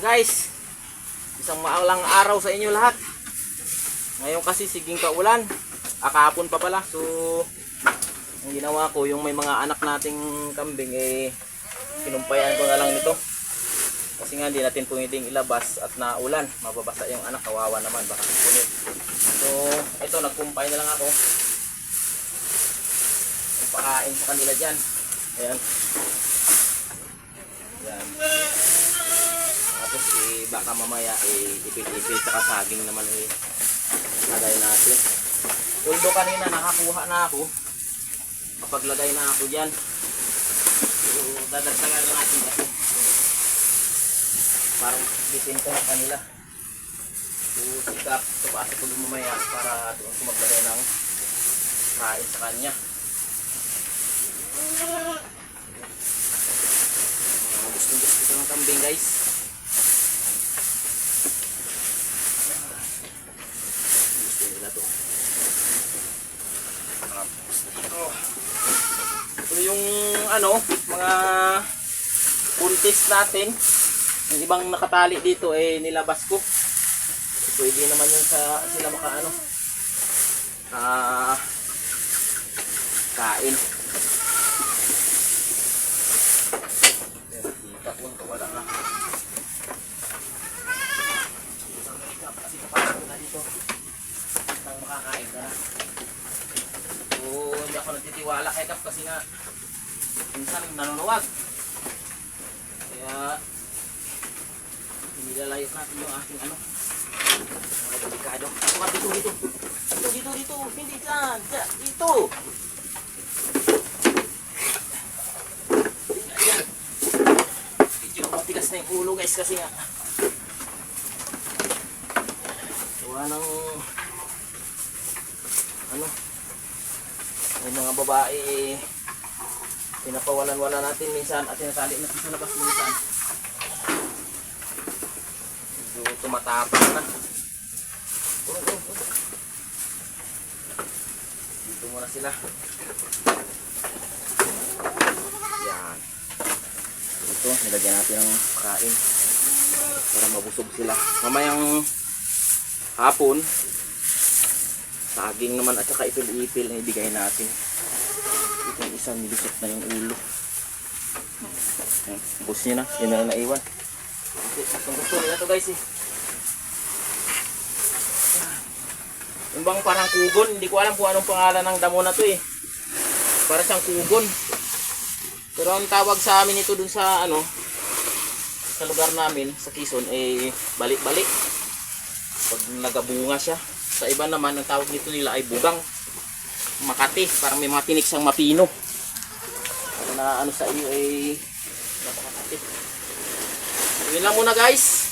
guys. Isang maalang araw sa inyo lahat. Ngayon kasi siging kaulan. Akapon pa pala. So, ang ginawa ko, yung may mga anak nating kambing, eh, kinumpayan ko na lang nito. Kasi nga, hindi natin pwedeng ilabas at naulan. Mababasa yung anak, kawawa naman, baka punit. So, ito, nagkumpay na lang ako. Pakain sa kanila dyan. Ayan. Yan. Baka mamaya eh, ipil-ipil sa saging naman eh, lagay natin. Although kanina nakakuha na ako, kapaglagay na ako dyan. So, dadagdagan na natin kasi. Parang bisinto na kanila. So, sikap sa paasa ko mamaya para doon ko maglagay ng kain sa kanya. Gusto ko ng kambing guys. Gusto nila to. Tapos dito. Ito yung ano, mga puntis natin. Yung ibang nakatali dito eh nilabas ko. Pwede naman yun sa sila makaano. Ah kain. Dito. Nang makakain ka na. So, hindi ako nagtitiwala kay Kap kasi nga minsan nanonood. Kaya nilalayos natin yung ating ano mga delikado. Dito ka, dito, dito. Dito, dito, dito. Hindi dyan. Dyan, dito. Ayan. Medyo matigas na yung ulo guys kasi nga. Gawa ng ano may mga babae eh, pinapawalan-wala natin minsan at tinatali natin sa labas minsan. Medyo tumatapang na. Puro, puro. Dito muna sila. Yan. Ito, nilagyan natin ng kain para mabusog sila. Mamayang hapon, saging naman at saka ipil-ipil na ibigay natin. Itong isang nilisot na yung ulo. Bus niya na, yun na lang naiwan. Gustong gusto nila to guys eh. Yung bang parang kugon, hindi ko alam kung anong pangalan ng damo na to eh. Para siyang kugon. Pero ang tawag sa amin ito dun sa ano, sa lugar namin, sa Quezon, eh balik-balik. Pag nagabunga siya. Sa iba naman, ang tawag nito nila ay bugang. Makati, parang may mga tinik siyang mapino. Na ano sa iyo ay napakati. Yun lang muna guys.